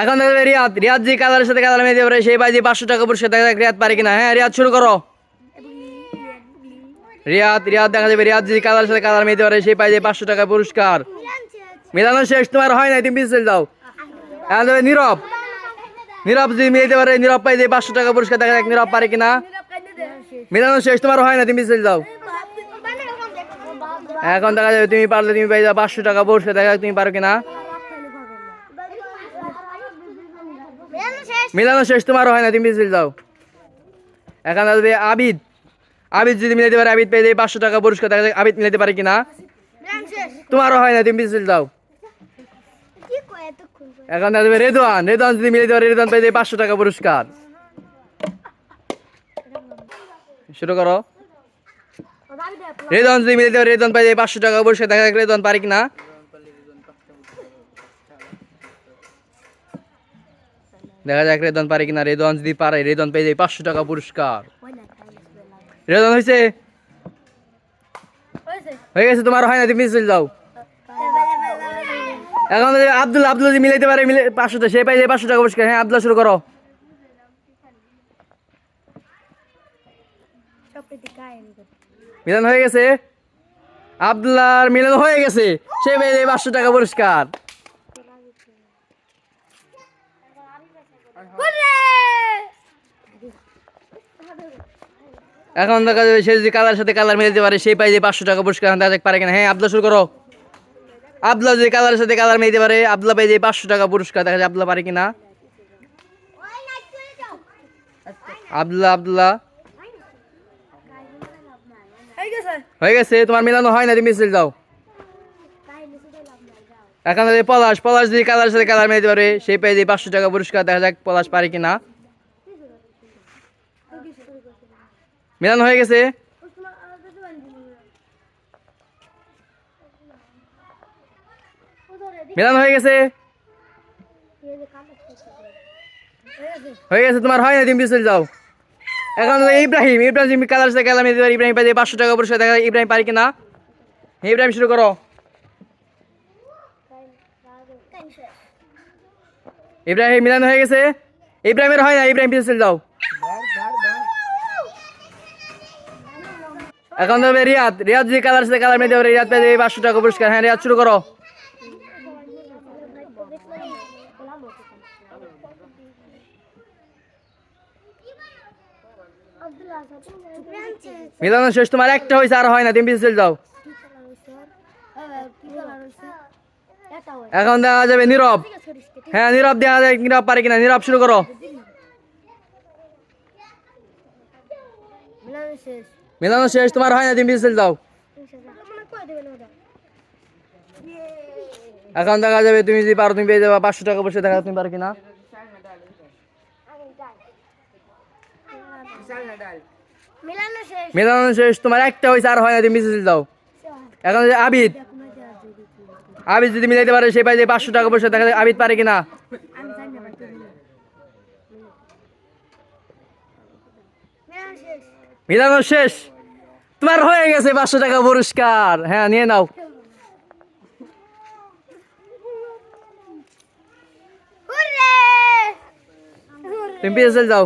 এখন দেখবে রিয়াদ রিয়াদ যে কালারের সাথে কালার মেয়ে পারে সেই বাজি পাঁচশো টাকা পুরস্কার দেখা যাক রিয়াদ পারে কিনা। হ্যাঁ রিয়াদ শুরু করো। রিয়াদ রিয়াদ দেখা যাবে, রিয়াদ যে কালারের সাথে কালার মেয়ে পারে সেই পাইজে পাঁচশো টাকা পুরস্কার। মিলানো শেষ, তোমার হয় না তুমি পিছিয়ে যাও এখন দেখবে নীরব। নীরব যদি মিলাইতে পারে নীরব পাই যে পাঁচশো টাকা পুরস্কার, দেখা যাক নীরব পারে কিনা। মিলানো শেষ, তোমার হয় না তুমি পিছিয়ে যাও এখন দেখা যাবে, তুমি পারলে, তুমি পাই যাও পাঁচশো টাকা পুরস্কার, দেখা যাক তুমি পারো কিনা। মিলানো শেষ তোমারও হয় না তুমি মিছিল যাও। এখন আসবে আবিদ আবিদ যদি মিলাতে পারে আবিদ পেয়ে পাঁচশো টাকা পুরস্কার দেখা আবিদ মিলাতে পারে কিনা। তোমারও হয় না তুমি মিছিল যাও। এখন আসবে রেদওয়ান রেদওয়ান যদি মিলাতে পারে রেদওয়ান পেয়ে পাঁচশো টাকা পুরস্কার। শুরু করো। রেদওয়ান যদি মিলাতে পারে রেদওয়ান পেয়ে পাঁচশো টাকা পুরস্কার দেখা রেদওয়ান পারে কিনা। দেখা যাক রেদন পারে কিনা। রেদন যদি পারে রেদন পেয়ে যায় পাঁচশো টাকা পুরস্কার। রেদন হয়েছে। হয়ে গেছে তোমার হয় না তুমি মিছিল যাও। এখন আব্দুল আব্দুল যদি মিলাইতে পারে মিলে পাঁচশোটা সে পাই যায় পাঁচশো টাকা পুরস্কার। হ্যাঁ আব্দুল্লাহ শুরু করো। মিলন হয়ে গেছে? আব্দুল্লাহর মিলন হয়ে গেছে। সে পেয়ে যায় পাঁচশো টাকা পুরস্কার। এখন দেখা যাবে সে যদি কালার সাথে কালার মিলাতে পারে সেই পাই যে পাঁচশো টাকা পুরস্কার দেখা পারে কিনা। হ্যাঁ আবদুল্লা শুরু করো। আবদুল্লা যদি কালারের সাথে কালার মিলাতে পারে আবদুল্লা পাই যে পাঁচশো টাকা পুরস্কার দেখা যায় আবদুল্লা পারে কিনা? আবদুল্লা আবদুল্লা হয়ে গেছে তোমার মিলানো হয় না তুমি মিছিল যাও। এখন পলাশ পলাশ যদি কালারের সাথে কালার মিলাতে পারে সেই পাই যে পাঁচশো টাকা পুরস্কার, দেখা যাক পলাশ পারে কিনা। মিলান হয়ে গেছে। মিলান হয়ে গেছে। হয়ে গেছে, তোমার হয় না, তুমি বিচল যাও। এখন ইব্রাহিম ইব্রাহিম কালার সাথে কালার মিলাতে পারে ইব্রাহিম পাই পাঁচশো টাকা পুরস্কার, দেখা ইব্রাহিম পারি কিনা। ইব্রাহিম শুরু করো। ইব্রাহিম মিলানো হয়ে গেছে। ইব্রাহিমের হয় না, ইব্রাহিম পিছনে যাও। এখন তো রিয়াদ। রিয়াদ যদি কালার সাথে কালার মেয়ে দেবে। রিয়াদ পেয়ে যাবে পাঁচশো টাকা পুরস্কার। হ্যাঁ রিয়াদ শুরু করো। মিলানো শেষ। তোমার একটা হয়েছে, আর হয় না। তুমি পিছনে যাও। এখন দেখা যাবে নীরব। হ্যাঁ নীরব দেখা যায় নীরব পারে কিনা? নীরব শুরু করো। মিলানো শেষ। তোমার হয় না তুমি পিছনে যাও এখন দেখা যাবে তুমি যদি পারো তুমি পেয়ে যাবে। পাঁচশো টাকা বসে দেখা তুমি পারো কিনা। মিলানো শেষ। তোমার একটা হয়েছে আর হয় না তুমি পিছনে যাও এখন আবিদ আবিদ যদি মিলাইতে পারে সে পাই যে পাঁচশো টাকা বসে দেখা যায় আবিদ পারে কিনা? মিলানো শেষ। তোমার হয়ে গেছে পাঁচশো টাকা পুরস্কার। হ্যাঁ নিয়ে নাও। তুমি পিছনে যাও।